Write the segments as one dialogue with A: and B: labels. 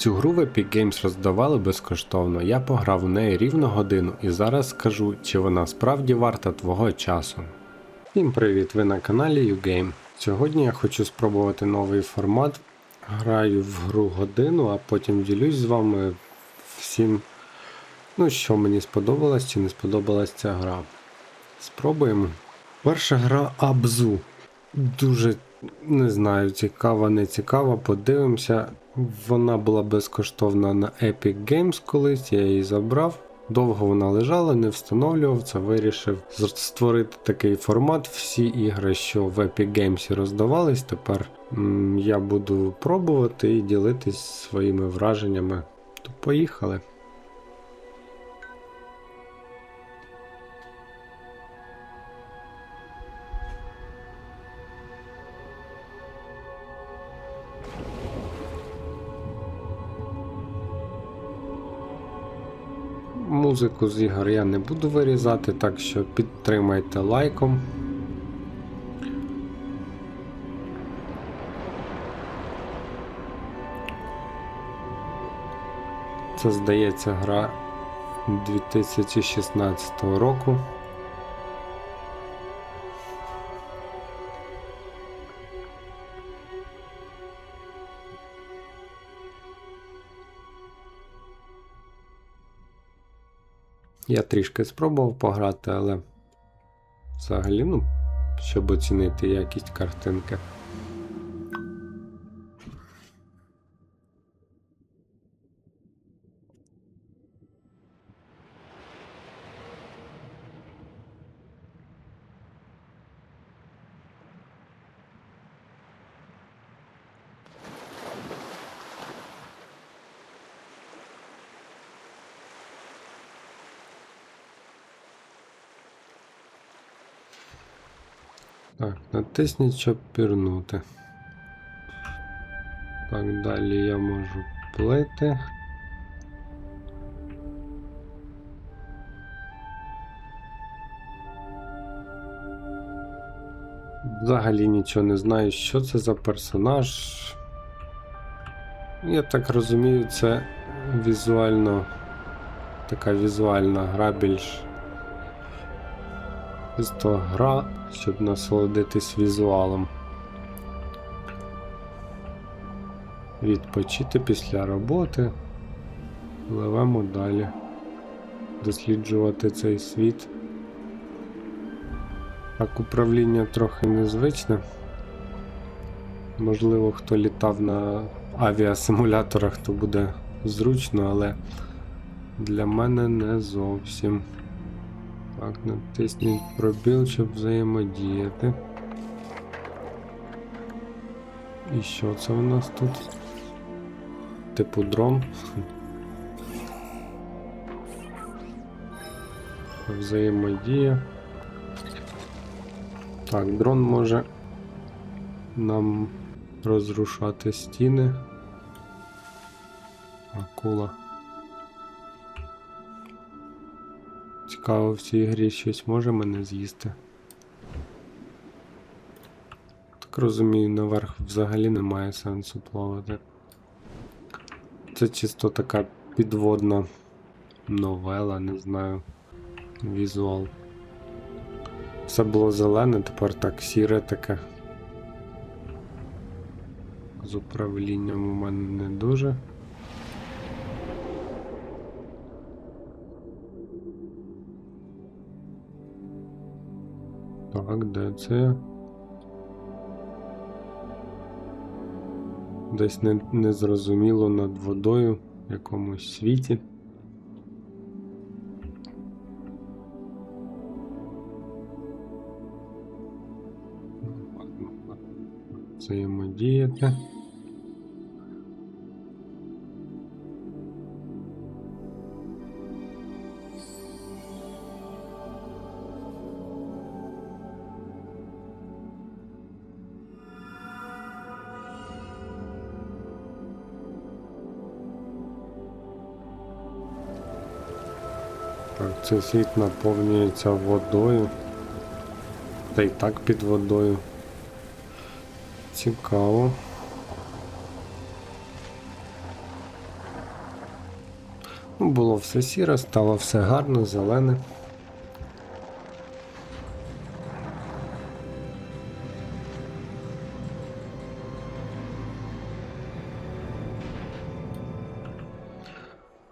A: Цю гру в Epic Games роздавали безкоштовно, я пограв у неї рівно годину і зараз скажу, чи вона справді варта твого часу. Всім привіт! Ви на каналі YouGame. Сьогодні я хочу спробувати новий формат. Граю в гру годину, а потім ділюсь з вами всім, ну, що мені сподобалось чи не сподобалась ця гра. Спробуємо. Перша гра Абзу. Дуже не знаю, цікава, не цікава. Подивимося. Вона була безкоштовна на Epic Games колись, я її забрав. Довго вона лежала, не встановлював це, вирішив створити такий формат. Всі ігри, що в Epic Games роздавались, тепер м, я буду пробувати і ділитись своїми враженнями. То поїхали. Музику з ігор я не буду вирізати, так що підтримайте лайком. Це здається гра 2016 року. Я трішки спробував пограти, але взагалі, ну, щоб оцінити якість картинки. Так, натисніть, щоб пірнути. Так, далі я можу плити. Взагалі нічого не знаю, що це за персонаж. Я так розумію, це візуально така візуальна гра більш Чисто гра, щоб насолодитись візуалом. Відпочити після роботи. Пливемо далі. Досліджувати цей світ. Так, управління трохи незвичне. Можливо, хто літав на авіасимуляторах, то буде зручно, але для мене не зовсім. Так, натисніть пробіл, щоб взаємодіяти. І що це у нас тут? Типу дрон. Взаємодія. Так, дрон може нам розрушати стіни. Акула. Цікаво, в цій грі щось може мене з'їсти. Так розумію, наверх взагалі немає сенсу плавати. Це чисто така підводна новела, не знаю. Візуал. Все було зелене, тепер так сіре таке. З управлінням у мене не дуже. Так, де це? Десь не, незрозуміло над водою в якомусь світі. Взаємодіяти. Так, цей світ наповнюється водою. Та й так під водою. Цікаво. Ну, Було все сіре, стало все гарно, зелене.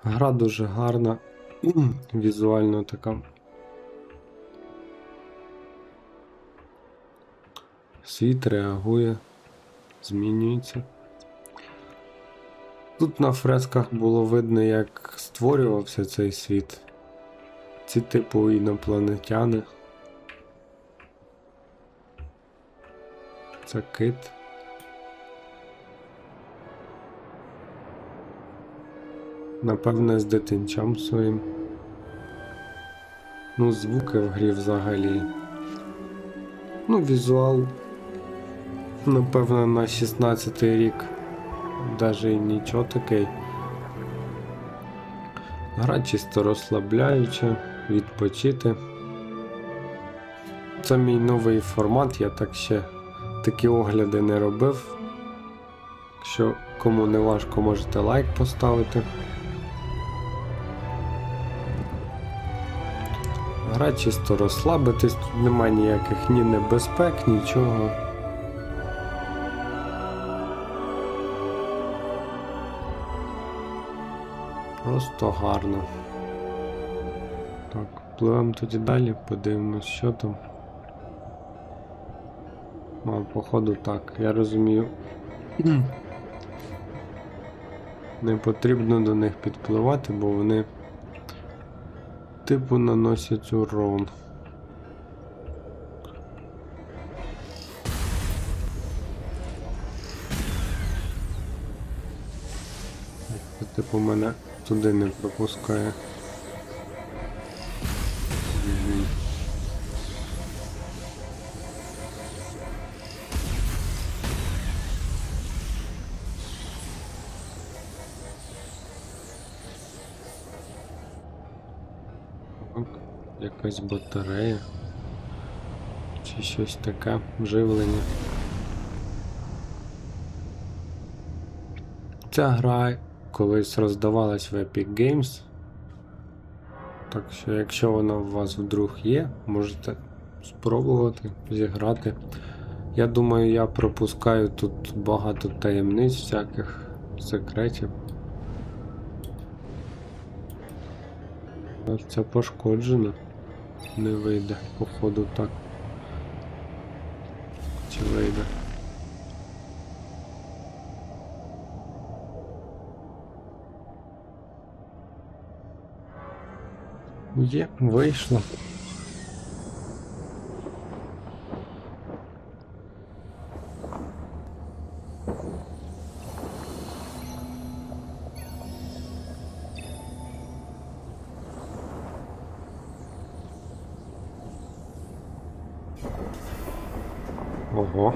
A: Гра дуже гарна, візуально така. Світ реагує, змінюється. Тут на фресках було видно, як створювався цей світ. Ці типу інопланетяни. Це кит. Напевне, з дитинчам своїм. Ну, звуки в грі взагалі. Ну, візуал. Напевно, на 16 рік. Даже і нічого такий. Гра чисто розслабляюча, відпочити. Це мій новий формат, я так ще такі огляди не робив. Якщо кому не важко, можете лайк поставити. Гра чисто розслабитись, тут немає ніяких ні небезпек, нічого. Просто гарно. Так, пливемо тоді далі, подивимось, що там. А, походу так, я розумію. Не потрібно до них підпливати, бо вони типу наносять урон. Типу мене туди не пропускає. Якась батарея. Чи щось таке живлення. Ця гра колись роздавалась в Epic Games. Так що, якщо вона у вас вдруг є, можете спробувати зіграти. Я думаю, я пропускаю тут багато таємниць, всяких секретів. Ось Це пошкоджено. Не вийде, походу так. Чи вийде? Є, вийшло. Ого.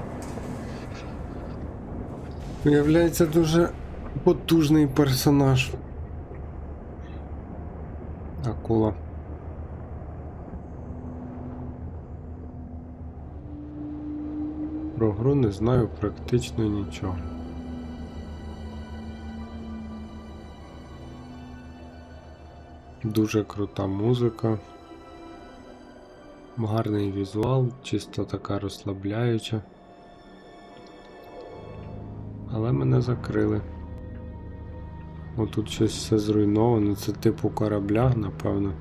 A: Виявляється дуже потужний персонаж. Акула. Про гру не знаю практично нічого. Дуже крута музика. Гарний візуал, чисто така розслабляюча. Але мене закрили. Отут щось все зруйновано, це типу корабля, напевно.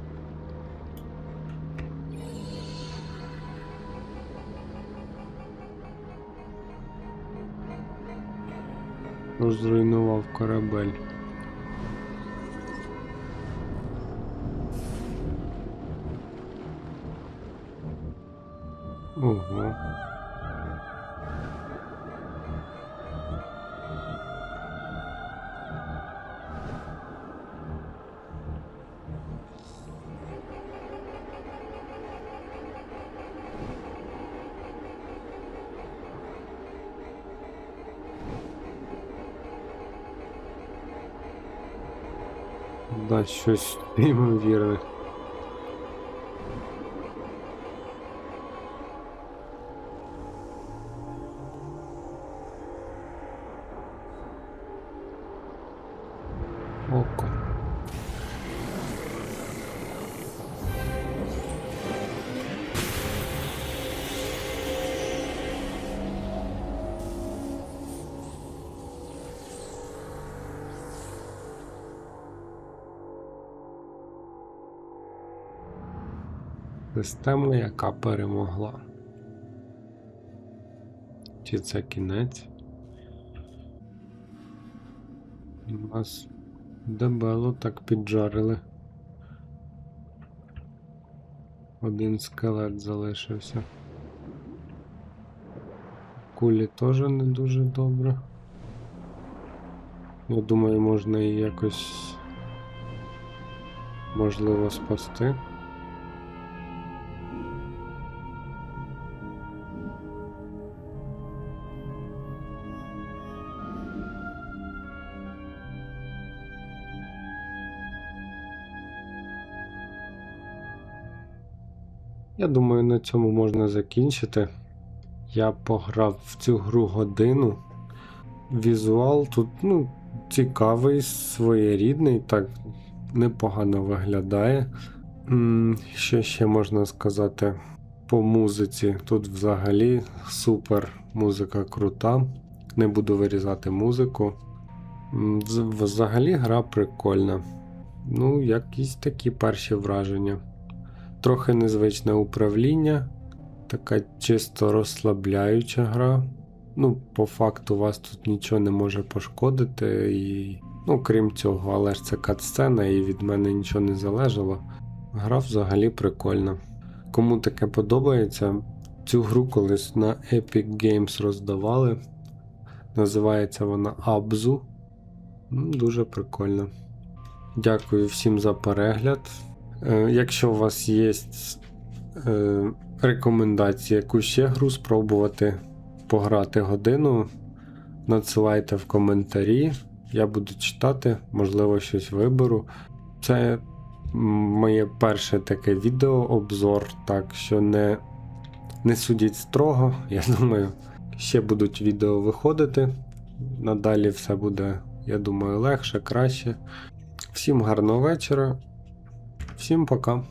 A: Хто ж зруйнував корабель. Ого. Да, щось неймовірне. Система, яка перемогла. Чи це кінець? Нас дебело так піджарили. Один скелет залишився. Кулі теж не дуже добре. Я думаю, можна її якось можливо спасти. Я думаю, на цьому можна закінчити. Я пограв в цю гру годину. Візуал тут, ну, цікавий, своєрідний, так непогано виглядає. Що ще можна сказати по музиці? Тут взагалі супер музика крута. Не буду вирізати музику. Взагалі гра прикольна. Ну, якісь такі перші враження. Трохи незвичне управління, така чисто розслабляюча гра. Ну, по факту вас тут нічого не може пошкодити. І... Ну, крім цього, але ж це катсцена і від мене нічого не залежало. Гра взагалі прикольна. Кому таке подобається, цю гру колись на Epic Games роздавали. Називається вона Abzu. Ну, Дуже прикольно. Дякую всім за перегляд. Е, Якщо у вас є е, рекомендації, яку ще гру спробувати пограти годину, надсилайте в коментарі. Я буду читати, можливо, щось виберу. Це моє перше таке відео, обзор, так що не, не судіть строго. Я думаю, ще будуть відео виходити. Надалі все буде, я думаю, легше, краще. Всім гарного вечора. Всім пока.